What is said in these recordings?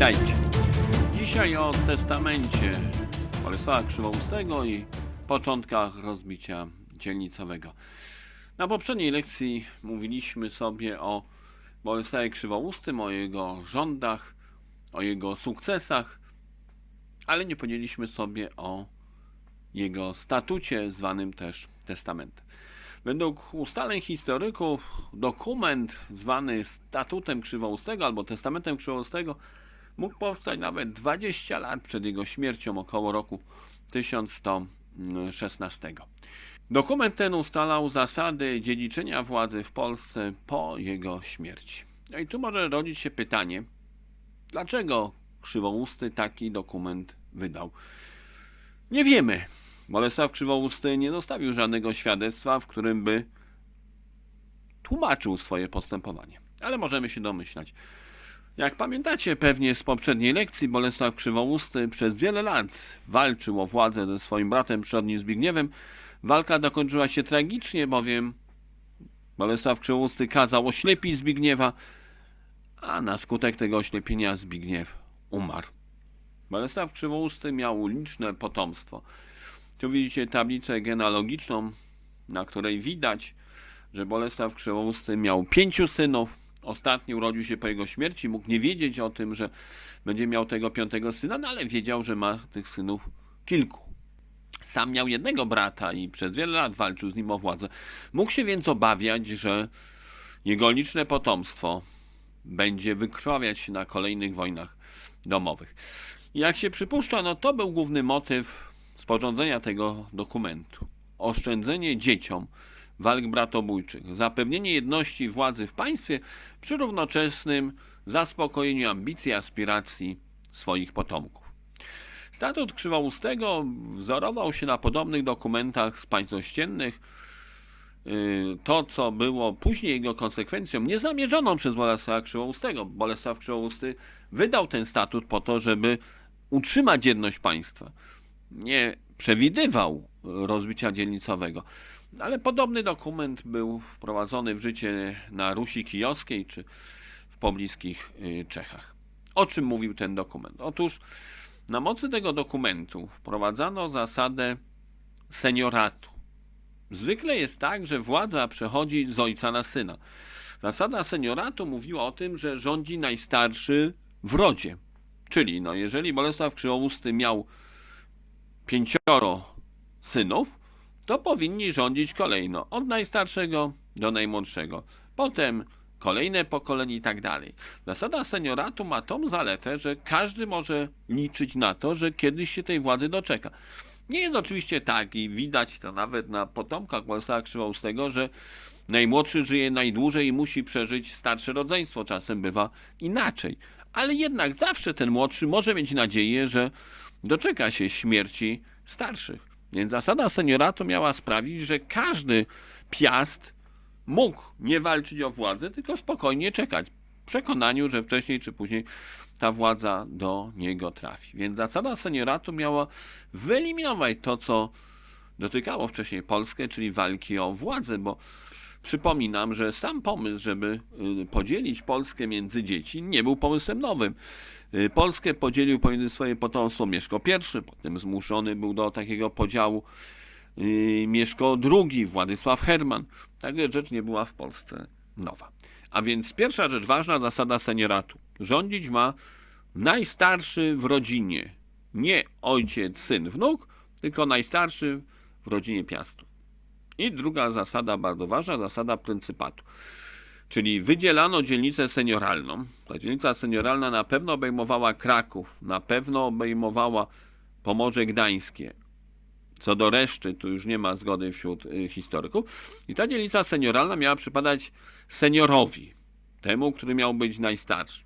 Witajcie. Dzisiaj o testamencie Bolesława Krzywoustego i początkach rozbicia dzielnicowego. Na poprzedniej lekcji mówiliśmy sobie o Bolesławie Krzywoustym, o jego rządach, o jego sukcesach, ale nie powiedzieliśmy sobie o jego statucie, zwanym też testamentem. Według ustaleń historyków dokument zwany statutem Krzywoustego albo testamentem Krzywoustego mógł powstać nawet 20 lat przed jego śmiercią, około roku 1116. Dokument ten ustalał zasady dziedziczenia władzy w Polsce po jego śmierci. No i tu może rodzić się pytanie, dlaczego Krzywousty taki dokument wydał? Nie wiemy. Bolesław Krzywousty nie zostawił żadnego świadectwa, w którym by tłumaczył swoje postępowanie. Ale możemy się domyślać. Jak pamiętacie pewnie z poprzedniej lekcji, Bolesław Krzywousty przez wiele lat walczył o władzę ze swoim bratem przyrodnim Zbigniewem. Walka dokończyła się tragicznie, bowiem Bolesław Krzywousty kazał oślepić Zbigniewa, a na skutek tego oślepienia Zbigniew umarł. Bolesław Krzywousty miał liczne potomstwo. Tu widzicie tablicę genealogiczną, na której widać, że Bolesław Krzywousty miał pięciu synów. Ostatni urodził się po jego śmierci. Mógł nie wiedzieć o tym, że będzie miał tego piątego syna, no ale wiedział, że ma tych synów kilku. Sam miał jednego brata i przez wiele lat walczył z nim o władzę. Mógł się więc obawiać, że jego liczne potomstwo będzie wykrwawiać się na kolejnych wojnach domowych. Jak się przypuszcza, no to był główny motyw sporządzenia tego dokumentu. Oszczędzenie dzieciom walk bratobójczych, zapewnienie jedności władzy w państwie przy równoczesnym zaspokojeniu ambicji, aspiracji swoich potomków. Statut Krzywoustego wzorował się na podobnych dokumentach z państw ościennych. Yy, To, co było później jego konsekwencją, niezamierzoną przez Bolesława Krzywoustego. Bolesław Krzywousty wydał ten statut po to, żeby utrzymać jedność państwa. Nie przewidywał rozbicia dzielnicowego. Ale podobny dokument był wprowadzony w życie na Rusi Kijowskiej czy w pobliskich y, Czechach. O czym mówił ten dokument? Otóż na mocy tego dokumentu wprowadzano zasadę senioratu. Zwykle jest tak, że władza przechodzi z ojca na syna. Zasada senioratu mówiła o tym, że rządzi najstarszy w rodzie. Czyli no, jeżeli Bolesław Krzywousty miał pięcioro synów, to powinni rządzić kolejno od najstarszego do najmłodszego. Potem kolejne pokolenie i tak dalej. Zasada senioratu ma tą zaletę, że każdy może liczyć na to, że kiedyś się tej władzy doczeka. Nie jest oczywiście tak i widać to nawet na potomkach Bolesława Krzywoustego, że najmłodszy żyje najdłużej i musi przeżyć starsze rodzeństwo. Czasem bywa inaczej. Ale jednak zawsze ten młodszy może mieć nadzieję, że doczeka się śmierci starszych. Więc zasada senioratu miała sprawić, że każdy piast mógł nie walczyć o władzę, tylko spokojnie czekać. W przekonaniu, że wcześniej czy później ta władza do niego trafi. Więc zasada senioratu miała wyeliminować to, co dotykało wcześniej Polskę, czyli walki o władzę, bo przypominam, że sam pomysł, żeby y, podzielić Polskę między dzieci, nie był pomysłem nowym. Y, Polskę podzielił pomiędzy swoje potomstwo Mieszko I, potem zmuszony był do takiego podziału y, Mieszko II, Władysław Herman. Także rzecz nie była w Polsce nowa. A więc pierwsza rzecz ważna, zasada senioratu. Rządzić ma najstarszy w rodzinie. Nie ojciec, syn, wnuk, tylko najstarszy w rodzinie piastów. I druga zasada, bardzo ważna, zasada pryncypatu. Czyli wydzielano dzielnicę senioralną. Ta dzielnica senioralna na pewno obejmowała Kraków, na pewno obejmowała Pomorze Gdańskie. Co do reszty, tu już nie ma zgody wśród y, historyków. I ta dzielnica senioralna miała przypadać seniorowi, temu, który miał być najstarszy.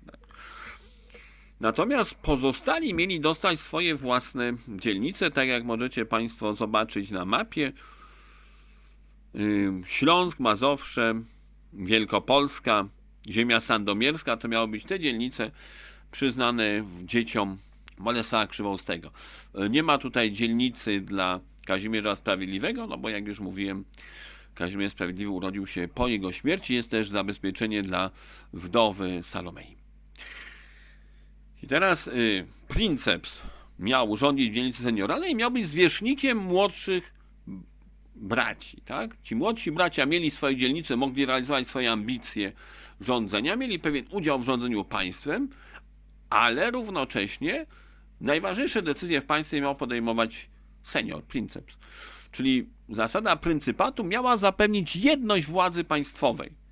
Natomiast pozostali mieli dostać swoje własne dzielnice, tak jak możecie Państwo zobaczyć na mapie. Śląsk, Mazowsze, Wielkopolska, ziemia sandomierska to miały być te dzielnice przyznane dzieciom Bolesława Krzywoustego. Y, Nie ma tutaj dzielnicy dla Kazimierza Sprawiedliwego, no bo jak już mówiłem, Kazimierz Sprawiedliwy urodził się po jego śmierci. Jest też zabezpieczenie dla wdowy Salomei. I teraz y, princeps miał rządzić w dzielnicy senioralnej i miał być zwierzchnikiem młodszych braci, tak? Ci młodsi bracia mieli swoje dzielnice, mogli realizować swoje ambicje rządzenia, mieli pewien udział w rządzeniu państwem, ale równocześnie najważniejsze decyzje w państwie miał podejmować senior, princeps. Czyli zasada pryncypatu miała zapewnić jedność władzy państwowej.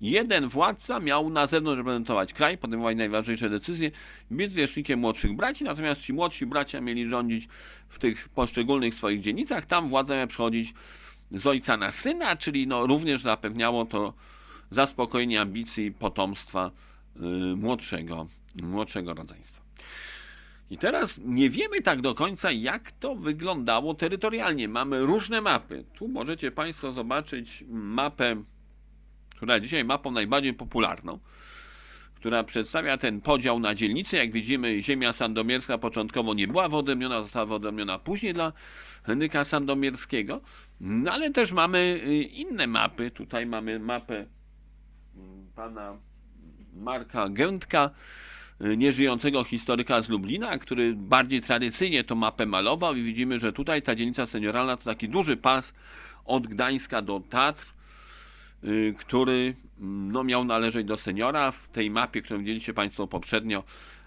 Jeden władca miał na zewnątrz reprezentować kraj, podejmować najważniejsze decyzje, być zwierzchnikiem młodszych braci, natomiast ci młodsi bracia mieli rządzić w tych poszczególnych swoich dzielnicach. Tam władza miała przechodzić z ojca na syna, czyli no, również zapewniało to zaspokojenie ambicji potomstwa y, młodszego, młodszego rodzeństwa. I teraz nie wiemy tak do końca, jak to wyglądało terytorialnie. Mamy różne mapy. Tu możecie Państwo zobaczyć mapę, która dzisiaj mapą najbardziej popularną, która przedstawia ten podział na dzielnice. Jak widzimy, ziemia sandomierska początkowo nie była wyodrębniona, została wyodrębniona później dla Henryka Sandomierskiego. No ale też mamy y, inne mapy. Tutaj mamy mapę mm, pana Marka Gędka, y, nieżyjącego historyka z Lublina, który bardziej tradycyjnie tą mapę malował i widzimy, że tutaj ta dzielnica senioralna to taki duży pas od Gdańska do Tatr, który mm, no, miał należeć do seniora. W tej mapie, którą widzieliście Państwo poprzednio,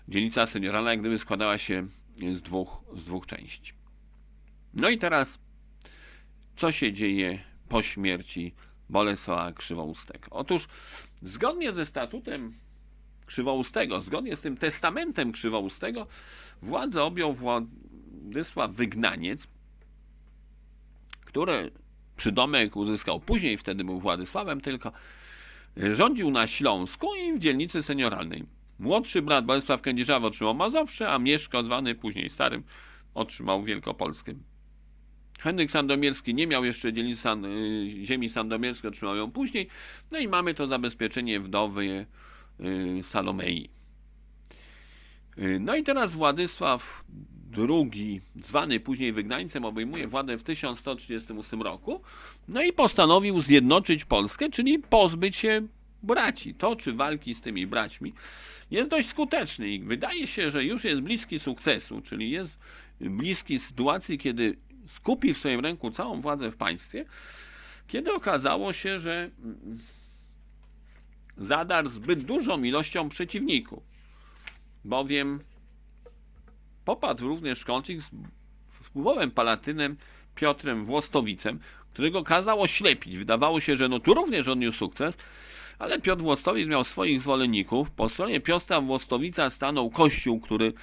dzielnica senioralna jak gdyby składała się z dwóch, z dwóch części. No i teraz, co się dzieje po śmierci Bolesława Krzywoustego? Otóż, zgodnie ze statutem Krzywoustego, zgodnie z tym testamentem Krzywoustego, władzę objął Władysław Wygnaniec, który przydomek uzyskał później, wtedy był Władysławem tylko, rządził na Śląsku i w dzielnicy senioralnej. Młodszy brat Bolesław Kędzierzawy otrzymał Mazowsze, a Mieszko, zwany później Starym, otrzymał Wielkopolskę. Henryk Sandomierski nie miał jeszcze dzielnicy san, y, ziemi sandomierskiej, otrzymał ją później. No i mamy to zabezpieczenie wdowy y, Salomei. Y, No i teraz Władysław II, zwany później wygnańcem, obejmuje władzę w 1138 roku. No i postanowił zjednoczyć Polskę, czyli pozbyć się braci. Toczy walki z tymi braćmi. Jest dość skuteczny i wydaje się, że już jest bliski sukcesu, czyli jest bliski sytuacji, kiedy skupi w swoim ręku całą władzę w państwie, kiedy okazało się, że zadarł zbyt dużą ilością przeciwników, bowiem popadł również w konflikt z wpływowym palatynem Piotrem Włostowicem, którego kazał oślepić. Wydawało się, że no tu również odniósł sukces, ale Piotr Włostowic miał swoich zwolenników. Po stronie Piotra Włostowica stanął kościół, który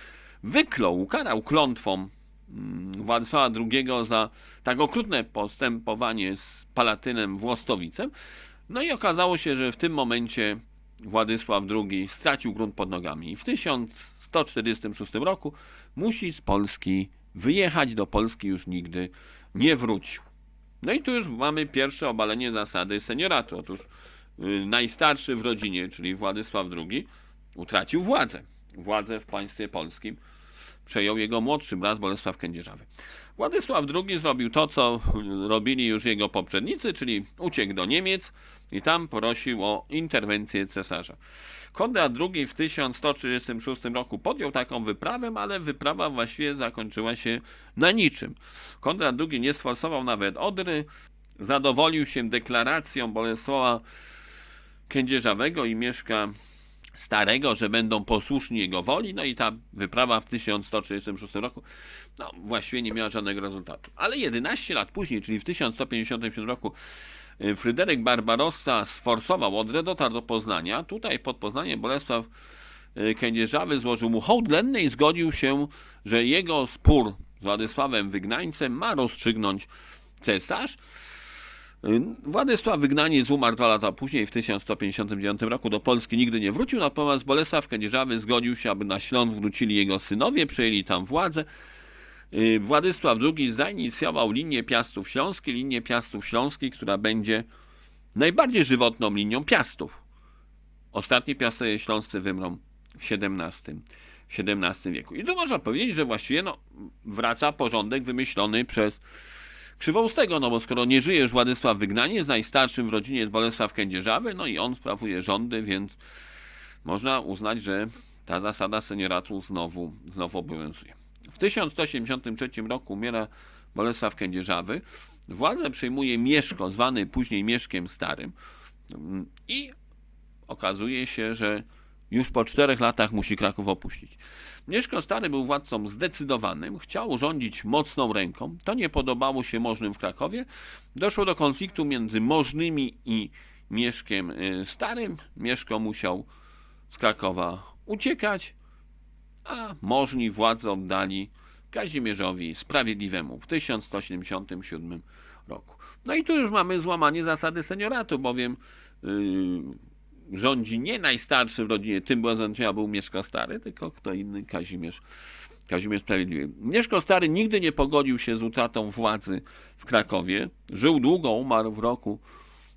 wyklął, ukarał klątwą mm, Władysława II za tak okrutne postępowanie z Palatynem Włostowicem. No i okazało się, że w tym momencie Władysław II stracił grunt pod nogami i w 1146 roku musi z Polski wyjechać, do Polski już nigdy nie wrócił. No i tu już mamy pierwsze obalenie zasady senioratu. Otóż y, najstarszy w rodzinie, czyli Władysław II, utracił władzę. Władzę w państwie polskim przejął jego młodszy brat Bolesław Kędzierzawy. Władysław II zrobił to, co robili już jego poprzednicy, czyli uciekł do Niemiec i tam prosił o interwencję cesarza. Konrad II w 1136 roku podjął taką wyprawę, ale wyprawa właściwie zakończyła się na niczym. Konrad II nie sforsował nawet Odry, zadowolił się deklaracją Bolesława Kędzierzawego i Mieszka Starego, że będą posłuszni jego woli, no i ta wyprawa w 1136 roku no, właściwie nie miała żadnego rezultatu. Ale 11 lat później, czyli w 1157 roku, Fryderyk Barbarossa sforsował Odrę, dotarł do Poznania. Tutaj pod Poznaniem Bolesław y, Kędzierzawy złożył mu hołd lenny i zgodził się, że jego spór z Władysławem Wygnańcem ma rozstrzygnąć cesarz. Władysław Wygnaniec umarł dwa lata później, w 1159 roku do Polski nigdy nie wrócił, natomiast Bolesław Kędzierzawy zgodził się, aby na Śląsk wrócili jego synowie, przejęli tam władzę. Yy, Władysław II zainicjował linię Piastów Śląskich, linię Piastów Śląskich, która będzie najbardziej żywotną linią Piastów. Ostatnie Piastowie Śląscy wymrą w XVII, w XVII wieku. I tu można powiedzieć, że właściwie no, wraca porządek wymyślony przez Krzywoustego, no bo skoro nie żyjesz Władysław Wygnaniec, najstarszym w rodzinie jest Bolesław Kędzierzawy, no i on sprawuje rządy, więc można uznać, że ta zasada senioratu znowu, znowu obowiązuje. W 1183 roku umiera Bolesław Kędzierzawy. Władzę przejmuje Mieszko, zwany później Mieszkiem Starym i okazuje się, że już po czterech latach musi Kraków opuścić. Mieszko Stary był władcą zdecydowanym, chciał rządzić mocną ręką. To nie podobało się możnym w Krakowie. Doszło do konfliktu między możnymi i Mieszkiem y, Starym. Mieszko musiał z Krakowa uciekać, a możni władzę oddali Kazimierzowi Sprawiedliwemu w 1177 roku. No i tu już mamy złamanie zasady senioratu, bowiem yy, rządzi nie najstarszy w rodzinie, tym Byzantyna był Mieszko Stary, tylko kto inny, Kazimierz, Kazimierz Sprawiedliwy. Mieszko Stary nigdy nie pogodził się z utratą władzy w Krakowie. Żył długo, umarł w roku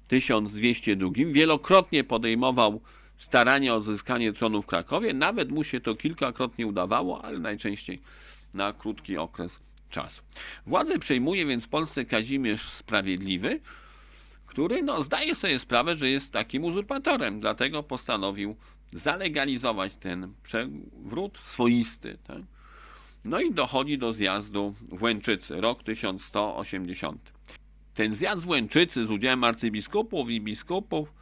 1202. Wielokrotnie podejmował starania o odzyskanie tronu w Krakowie. Nawet mu się to kilkakrotnie udawało, ale najczęściej na krótki okres czasu. Władzę przejmuje więc w Polsce Kazimierz Sprawiedliwy, który no, zdaje sobie sprawę, że jest takim uzurpatorem, dlatego postanowił zalegalizować ten przewrót swoisty. Tak? No i dochodzi do zjazdu Łęczycy, rok 1180. Ten zjazd Łęczycy z udziałem arcybiskupów i biskupów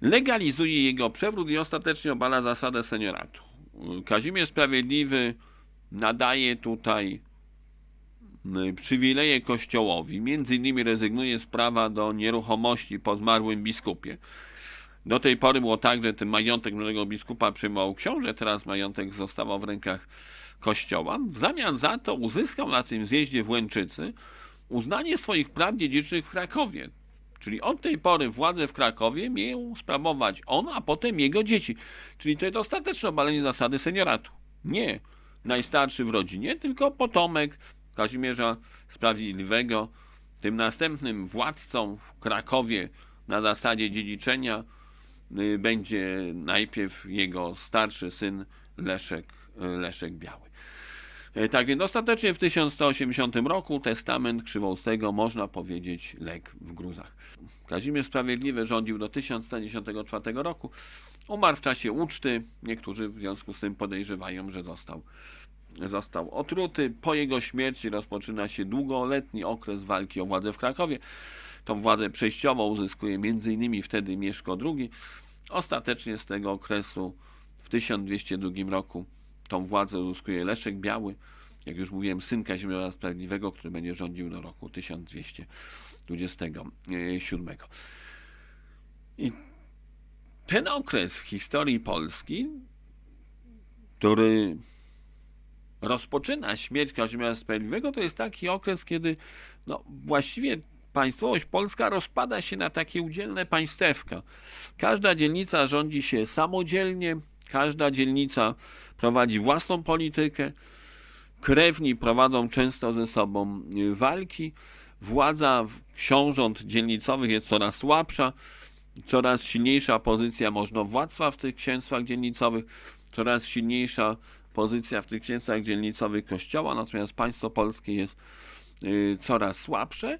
legalizuje jego przewrót i ostatecznie obala zasadę senioratu. Kazimierz Sprawiedliwy nadaje tutaj przywileje kościołowi. Między innymi rezygnuje z prawa do nieruchomości po zmarłym biskupie. Do tej pory było tak, że ten majątek młodego biskupa przyjmował książę, teraz majątek zostawał w rękach kościoła. W zamian za to uzyskał na tym zjeździe w Łęczycy uznanie swoich praw dziedzicznych w Krakowie. Czyli od tej pory władzę w Krakowie miał sprawować on, a potem jego dzieci. Czyli to jest ostateczne obalenie zasady senioratu. Nie najstarszy w rodzinie, tylko potomek Kazimierza Sprawiedliwego. Tym następnym władcą w Krakowie na zasadzie dziedziczenia y, będzie najpierw jego starszy syn Leszek, y, Leszek Biały. E, tak więc ostatecznie w 1180 roku testament Krzywoustego można powiedzieć legł w gruzach. Kazimierz Sprawiedliwy rządził do 1194 roku. Umarł w czasie uczty. Niektórzy w związku z tym podejrzewają, że został, został otruty. Po jego śmierci rozpoczyna się długoletni okres walki o władzę w Krakowie. Tą władzę przejściową uzyskuje m.in. wtedy Mieszko II. Ostatecznie z tego okresu w 1202 roku tą władzę uzyskuje Leszek Biały, jak już mówiłem, syn Kazimierza Sprawiedliwego, który będzie rządził do roku 1227. I ten okres w historii Polski, który rozpoczyna śmierć Kazimierza Sprawiedliwego, to jest taki okres, kiedy no, właściwie państwowość polska rozpada się na takie udzielne państewka. Każda dzielnica rządzi się samodzielnie, każda dzielnica prowadzi własną politykę, krewni prowadzą często ze sobą y, walki, władza książąt dzielnicowych jest coraz słabsza, coraz silniejsza pozycja możnowładztwa w tych księstwach dzielnicowych, coraz silniejsza pozycja w tych księstwach dzielnicowych kościoła, natomiast państwo polskie jest y, coraz słabsze.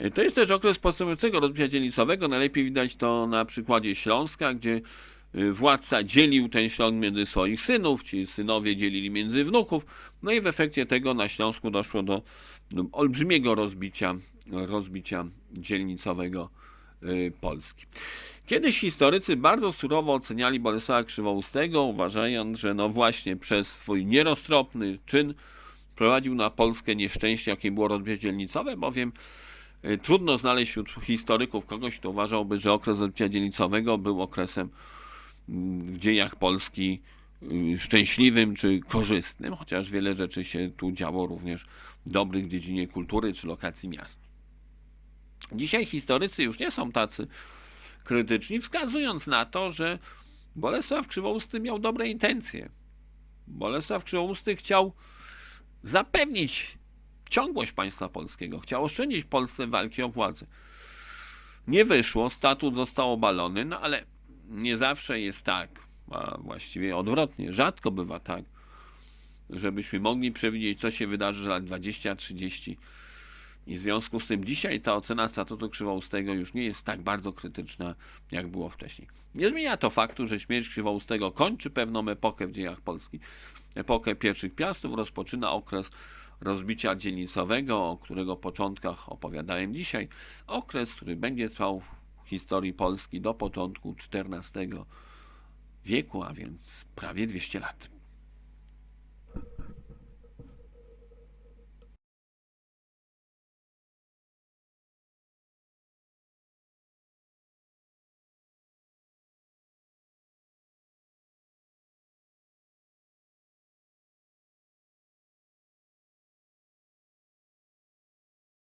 Y, to jest też okres postępującego rozbicia dzielnicowego. Najlepiej widać to na przykładzie Śląska, gdzie władca dzielił ten Śląsk między swoich synów, ci synowie dzielili między wnuków, no i w efekcie tego na Śląsku doszło do, do olbrzymiego rozbicia, rozbicia dzielnicowego y, Polski. Kiedyś historycy bardzo surowo oceniali Bolesława Krzywoustego, uważając, że no właśnie przez swój nieroztropny czyn prowadził na Polskę nieszczęście, jakim było rozbicie dzielnicowe, bowiem y, trudno znaleźć wśród historyków kogoś, kto uważałby, że okres rozbicia dzielnicowego był okresem w dziejach Polski y, szczęśliwym czy korzystnym, chociaż wiele rzeczy się tu działo również dobrych dziedzinie kultury czy lokacji miast. Dzisiaj historycy już nie są tacy krytyczni, wskazując na to, że Bolesław Krzywousty miał dobre intencje. Bolesław Krzywousty chciał zapewnić ciągłość państwa polskiego, chciał oszczędzić Polsce walki o władzę. Nie wyszło, statut został obalony, no ale nie zawsze jest tak, a właściwie odwrotnie, rzadko bywa tak, żebyśmy mogli przewidzieć, co się wydarzy za lat 20, 30, I w związku z tym dzisiaj ta ocena statutu Krzywoustego już nie jest tak bardzo krytyczna, jak było wcześniej. Nie zmienia to faktu, że śmierć Krzywoustego kończy pewną epokę w dziejach Polski. Epokę pierwszych piastów rozpoczyna okres rozbicia dzielnicowego, o którego początkach opowiadałem dzisiaj. Okres, który będzie trwał historii Polski do początku XIV wieku, a więc prawie 200 lat.